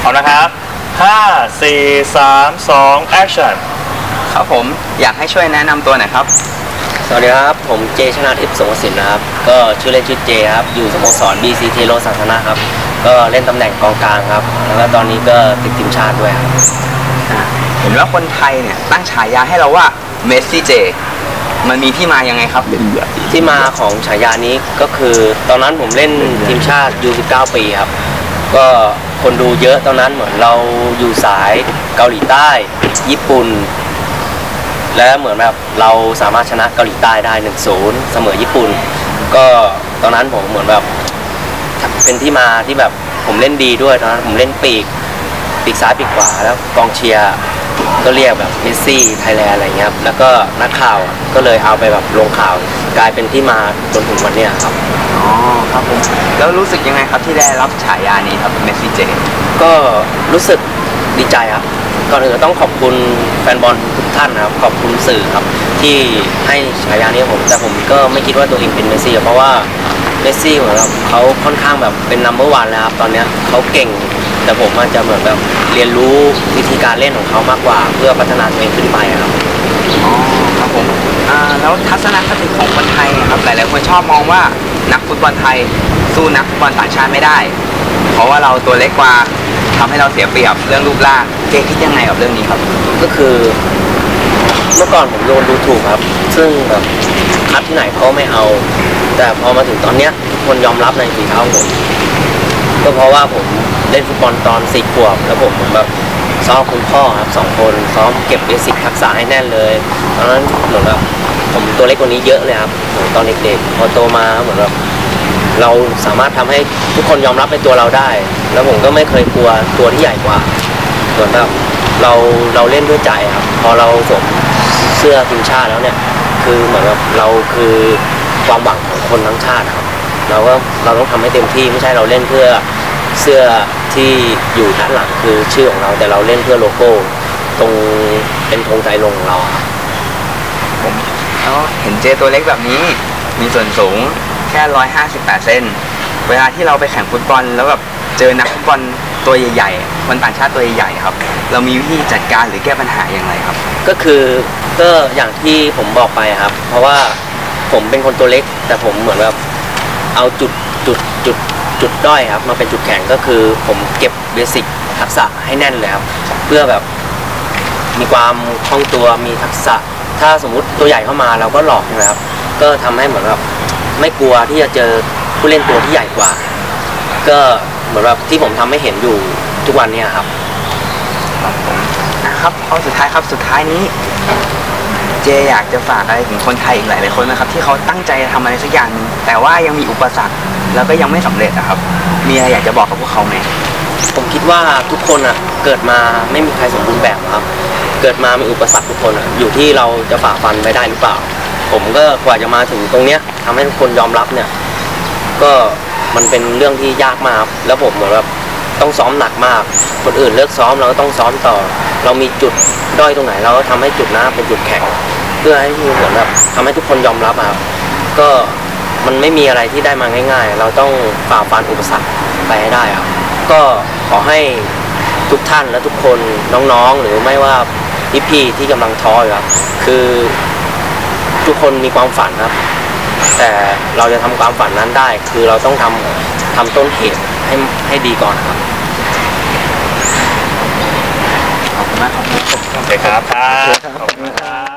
เอานะครับ 5 4 3 2 action ครับผมอยากให้ช่วยแนะนำตัวหน่อยครับ สวัสดีครับ ผมเจชนาทิพย์สงกสินนะครับ ก็ชื่อเล่นชื่อเจครับ อยู่สโมสร BCT โรสันทนะครับ ก็เล่นตำแหน่งกองกลางครับ แล้วก็ตอนนี้ก็ติดทีมชาติด้วยครับเห็นว่าคนไทยเนี่ยตั้งฉายาให้เราว่าเมสซี่เจ มันมีที่มายังไงครับ ที่มาของฉายานี้ก็คือ ตอนนั้นผมเล่นทีมชาติ U19 ปีครับ ก็คนดูเยอะตอนนั้นเหมือนเราอยู่สายเกาหลีใต้ ญี่ปุ่น และเหมือนแบบเราสามารถชนะเกาหลีใต้ได้1-0เสมอญี่ปุ่น ก็ตอนนั้นผมเหมือนแบบเป็นที่มาที่แบบผมเล่นดีด้วยตอนนั้นผมเล่นปีกปีกซ้ายปีกขวาแล้วกองเชียร์ ก็เรียกแบบเมสซี่ไทยแลนด์อะไรเงี้ยครับแล้วก็นักข่าวอะก็เลยเอาไปแบบลงข่าวกลายเป็นที่มาจนถึงวันเนี้ยครับ อ๋อครับผมแล้วรู้สึกยังไงครับที่ได้รับฉายานี้ครับเมสซี่เจก็รู้สึกดีใจครับก่อนอื่นต้องขอบคุณแฟนบอลทุกท่านนะครับ ขอบคุณสื่อครับ ที่ให้ฉายานี้ผม แต่ผมก็ไม่คิดว่าตัวเองเป็นเมสซี่เพราะว่าเมสซี่เหมือนแบบเขาค่อนข้างแบบเป็นนัมเบอร์วันแล้วครับตอนเนี้ยเขาเก่ง แต่ผมอาจจะเหมือนแบบเรียนรู้วิธีการเล่นของเขามากกว่า เพื่อพัฒนาตัวเองขึ้นไปครับอ๋อครับผมอ่าแล้วทัศนคติของคนไทยครับหลายๆคนชอบมองว่านักฟุตบอลไทยสู้นักฟุตบอลต่างชาติไม่ได้ เพราะว่าเราตัวเล็กกว่าทำให้เราเสียเปรียบเรื่องรูปร่างเจคิดยังไงกับเรื่องนี้ครับ ก็คือเมื่อก่อนผมโดนดูถูกครับ ซึ่งแบบคัดที่ไหนเขาไม่เอา แต่พอมาถึงตอนเนี้ยทุกคนยอมรับในฝีเท้าของผมก็เพราะว่าผม เล่นฟุตบอลตอนสี่ขวบแล้วผมเหมือนแบบซ้อมคุณพ่อครับสองคนซ้อมเก็บเบสิกทักษะให้แน่นเลยตอนนั้นเหมือนแบบผมตัวเล็กกว่านี้เยอะเลยครับเหมือนตอนเด็กๆพอโตมาเหมือนแบบเราสามารถทำให้ทุกคนยอมรับในตัวเราได้ แล้วผมก็ไม่เคยกลัวตัวที่ใหญ่กว่าเหมือนแบบเราเราเล่นด้วยใจครับ พอเราสวมเสื้อทีมชาติแล้วเนี่ย คือเหมือนแบบเราคือความหวังของคนทั้งชาติครับ เราก็เราต้องทำให้เต็มที่ไม่ใช่เราเล่นเพื่อเสื้อ ที่อยู่ด้านหลังคือชื่อของเราแต่เราเล่นเพื่อโลโก้ ตรงเป็นธงใจลงของเราครับผมแล้วเห็นเจตัวเล็กแบบนี้ มีส่วนสูงแค่158เซนเวลาที่เราไปแข่งฟุตบอลแล้วแบบเจอนักฟุตบอลตัวใหญ่ๆคนต่างชาติตัวใหญ่ๆครับ เรามีวิธีจัดการหรือแก้ปัญหาอย่างไรครับ ก็คือก็อย่างที่ผมบอกไปครับ เพราะว่าผมเป็นคนตัวเล็ก แต่ผมเหมือนแบบเอาจุดจุดจุด จุดด้อยครับมาเป็นจุดแข็งก็คือผมเก็บเบสิกทักษะให้แน่นเลยครับเพื่อแบบมีความคล่องตัวมีทักษะ ถ้าสมมุติตัวใหญ่เข้ามาเราก็หลอกนะครับ ก็ทำให้เหมือนแบบไม่กลัวที่จะเจอผู้เล่นตัวที่ใหญ่กว่า ก็เหมือนแบบที่ผมทำให้เห็นอยู่ทุกวันเนี้ครับครับผมนะครับข้อสุดท้ายครับสุดท้ายนี้ เจอยากจะฝากอะไรถึงคนไทยอีกหลายๆคนนะครับ ที่เขาตั้งใจจะทำอะไรสักอย่างหนึ่งแต่ว่ายังมีอุปสรรคแล้วก็ยังไม่สำเร็จนะครับ มีอะไรอยากจะบอกกับพวกเขาไหมผมคิดว่าทุกคนอะเกิดมาไม่มีใครสมบูรณ์แบบครับ เกิดมามีอุปสรรคทุกคนอะอยู่ที่เราจะฝ่าฟันไปได้หรือเปล่า ผมก็กว่าจะมาถึงตรงเนี้ยทำให้ทุกคนยอมรับเนี่ย ก็มันเป็นเรื่องที่ยากมากแล้วผมเหมือนแบบ ต้องซ้อมหนักมาก คนอื่นเลิกซ้อมเราก็ต้องซ้อมต่อ เรามีจุดด้อยตรงไหน เราก็ทำให้จุดนั้นเป็นจุดแข็ง เพื่อให้เหมือนแบบทำให้ทุกคนยอมรับครับก็มันไม่มีอะไรที่ได้มาง่าย ๆ เราต้องฝ่าฟันอุปสรรคไปให้ได้ครับก็ขอให้ทุกท่านและทุกคนน้องๆ หรือไม่ว่าพี่ๆที่กำลังท้ออยู่ครับคือทุกคนมีความฝันครับ แต่เราจะทำความฝันนั้นได้ คือเราต้องทำทำต้นเหตุ ให้ให้ดีก่อนครับขอบคุณมากครับโอเคครับครับ ขอบคุณครับ